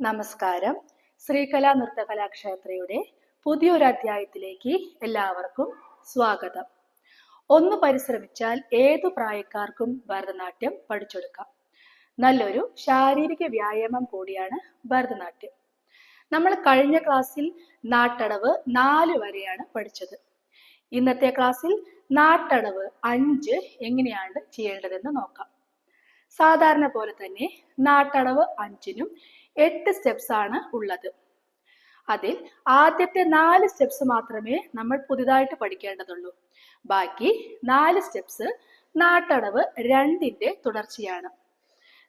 നമസ്കാരം. ശ്രീകലാ നൃത്തകലാക്ഷേത്രയുടെ പുതിയൊരു അധ്യായത്തിലേക്ക് എല്ലാവർക്കും സ്വാഗതം. ഒന്ന് പരിശ്രമിച്ചാൽ ഏതു പ്രായക്കാർക്കും ഭരതനാട്യം പഠിച്ചെടുക്കാം. നല്ലൊരു ശാരീരിക വ്യായാമം കൂടിയാണ് ഭരതനാട്യം. നമ്മൾ കഴിഞ്ഞ ക്ലാസ്സിൽ നാട്ടടവ് നാല് വരെയാണ് പഠിച്ചത്. ഇന്നത്തെ ക്ലാസ്സിൽ നാട്ടടവ് അഞ്ച് എങ്ങനെയാണ് ചെയ്യേണ്ടതെന്ന് നോക്കാം. സാധാരണ പോലെ തന്നെ നാട്ടടവ് അഞ്ചിനും എട്ട് സ്റ്റെപ്സ് ആണ് ഉള്ളത്. അതിൽ ആദ്യത്തെ നാല് സ്റ്റെപ്സ് മാത്രമേ നമ്മൾ പുതിയതായിട്ട് പഠിക്കേണ്ടതുള്ളൂ. ബാക്കി നാല് സ്റ്റെപ്സ് നാട്ടടവ് രണ്ടിന്റെ തുടർച്ചയാണ്.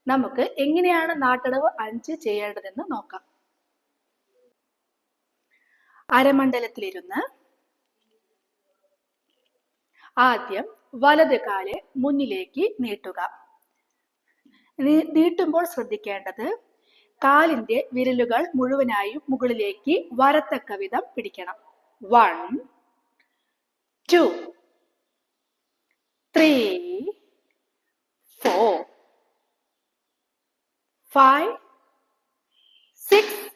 നമുക്ക് എങ്ങനെയാണ് നാട്ടടവ് അഞ്ച് ചെയ്യേണ്ടതെന്ന് നോക്കാം. അരമണ്ഡലത്തിലിരുന്ന് ആദ്യം വലത് കാൽ മുന്നിലേക്ക് നീട്ടുക. നീട്ടുമ്പോൾ ശ്രദ്ധിക്കേണ്ടത് കാലിന്റെ വിരലുകൾ മുഴുവനായും മുകളിലേക്ക് വരത്തക്ക വിധം പിടിക്കണം. One two three four five six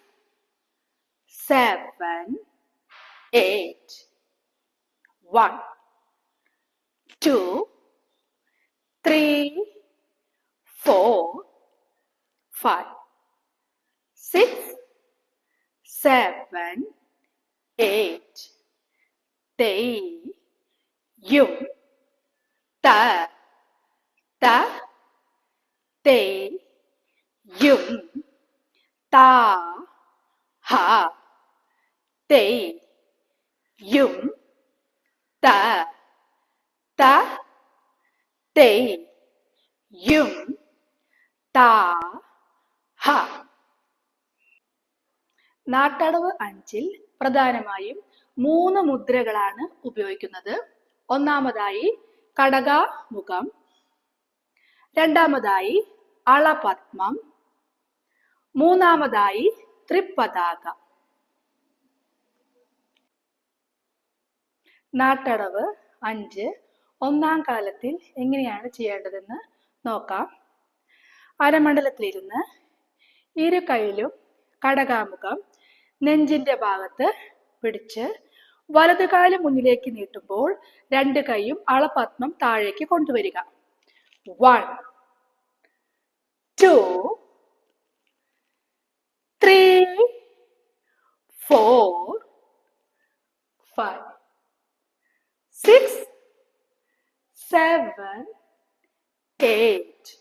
seven eight one two three four, five, six, seven, eight, they, you, the, the, they, you, ta, ha, they, you, the, the, they, you. താ ഹ. നാട്ടടവ് അഞ്ചിൽ പ്രധാനമായും മൂന്ന് മുദ്രകളാണ് ഉപയോഗിക്കുന്നത്. ഒന്നാമതായി കടകാമുഖം രണ്ടാമതായി അളപത്മം. മൂന്നാമതായി ത്രിപതാക. നാട്ടടവ് അഞ്ച് ഒന്നാം കാലത്തിൽ എങ്ങനെയാണ് ചെയ്യേണ്ടതെന്ന് നോക്കാം. അരമണ്ഡലത്തിലിരുന്ന് ഇരു കൈയിലും കടകാമുഖം നെഞ്ചിന്റെ ഭാഗത്ത് പിടിച്ച് വലത് കാൽ മുന്നിലേക്ക് നീട്ടുമ്പോൾ രണ്ട് കൈയും അളപത്മം താഴേക്ക് കൊണ്ടുവരിക one two three four five six seven eight.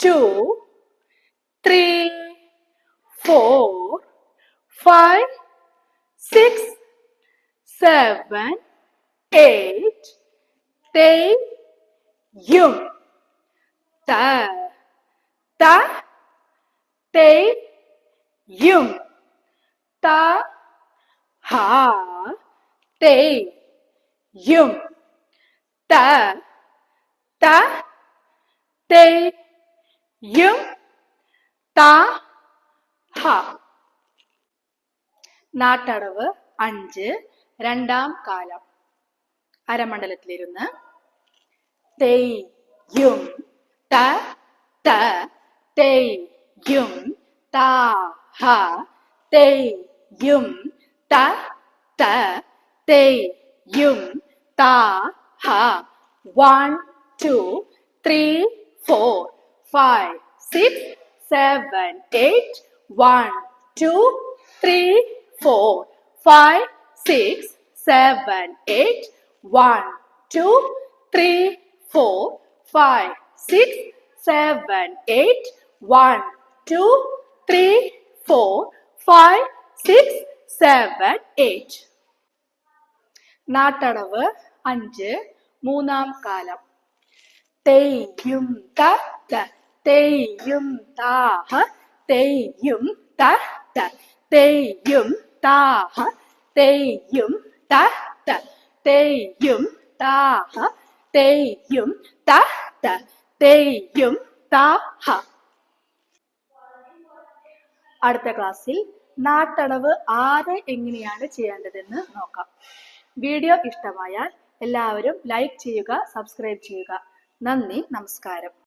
two, three, four, five, six, seven, eight. They. Ta, ta, they, yum, Ta, ha, they, yum, Ta, ta, they, തെയ്യും ത ഹ. നാട്ടടവ് അഞ്ച് രണ്ടാം കാലം. അരമണ്ഡലത്തിലിരുന്ന് തെയ്യും ത ത തെയ്യും ത ഹ. തെയ്യും ത ത തെയ്യും ത ഹ. One two three four. Five six seven eight one two three four five six seven eight one two three four five six seven eight one two three four five six seven eight നാട്ടടവ് അഞ്ച് മൂന്നാം കാലം. തെയ്യും ത. തെയ്യും താഹ തെയ്യും ത. ത തെയ്യും താഹ തെയ്യും ത. ത തെയ്യും താഹ തെയ്യും ത. ത തെയ്യും താഹ അടുത്ത ക്ലാസ്സിൽ നാട്ടടവ് ആരെ എങ്ങനെയാണ് ചെയ്യേണ്ടതെന്ന് നോക്കാം. വീഡിയോ ഇഷ്ടമായാൽ എല്ലാവരും ലൈക്ക് ചെയ്യുക സബ്സ്ക്രൈബ് ചെയ്യുക. നന്ദി നമസ്കാരം.